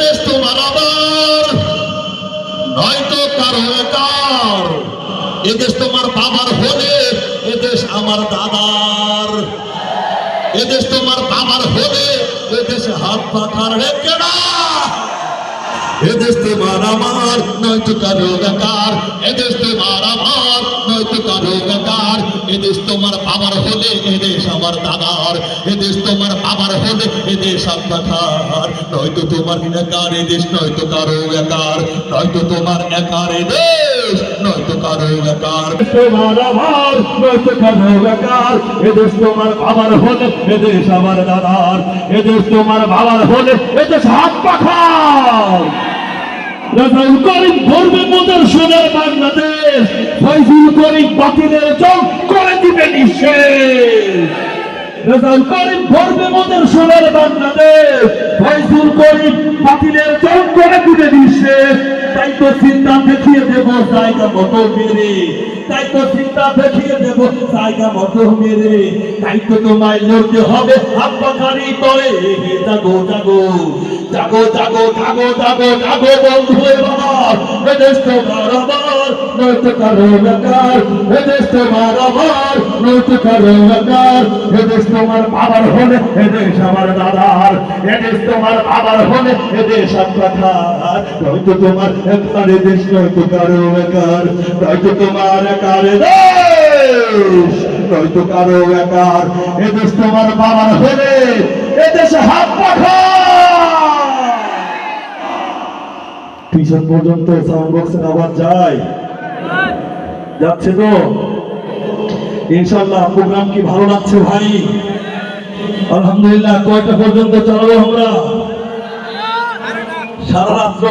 দেশ তোমার আমার নয়তো কারও একার এদেশ তোমার বাবার হলে এদেশ আমার দাদার। এদেশ তোমার বাবার হলে এদেশে হাত পাখার কেনা এদেশ তোমার আমার, নয়তো কারও বেকার এদেশ তোমার আমার, নয়তো কারও বেকার এদেশ তোমার বাবার হলে এদেশ আমার দাদার, এদেশ তোমার বাবার হলে, এদেশ আপনার নয়তো তোমার একার এদেশ, নয়তো কারও বেকার নয়তো তোমার একার এদেশ, নয়তো কারও বেকার তোমার আমার, নয়তো কারও বেকার এদেশ তোমার বাবার হলে, এদেশ আমার দাদার। এদেশ তোমার বাবার হলে, এদেশ হাত পাখার রাজাউল মোদের সোনার বাংলাদেশ, ফয়জুল করিম বাতিলের চোখ করে দিবে নিঃশেষ রাজাউল করিম ধরবে মোদের সোনার বাংলাদেশ। ফয়জুল করিম চোখ করে দিবে নিঃশেষ তাই তো চিন্তা দেখিয়ে দেব জায়গা মতো মেরে। তাই তো চিন্তা দেখিয়ে দেব জায়গা মতো মেরে। তাই তো তোমায় লড়তে হবে আব্বাখানি তলে। জাগো জাগো জাগো জাগো জাগো জাগো জাগো বন্ধু এবার এদেশ তোমার তোমার আমার নয়তো কারও বেকার নয়তো তোমার একার এদেশ নয়তো কারও একার। তোমার বাবার হলে এদেশে হাত পিছন পর্যন্ত সাউন্ড বক্সের আওয়াজ যায়। যাচ্ছে তো ইনশাল্লাহ প্রোগ্রাম কি ভালো লাগছে ভাই? আলহামদুলিল্লাহ, কয়টা পর্যন্ত চালাবো আমরা? সারা রাত্র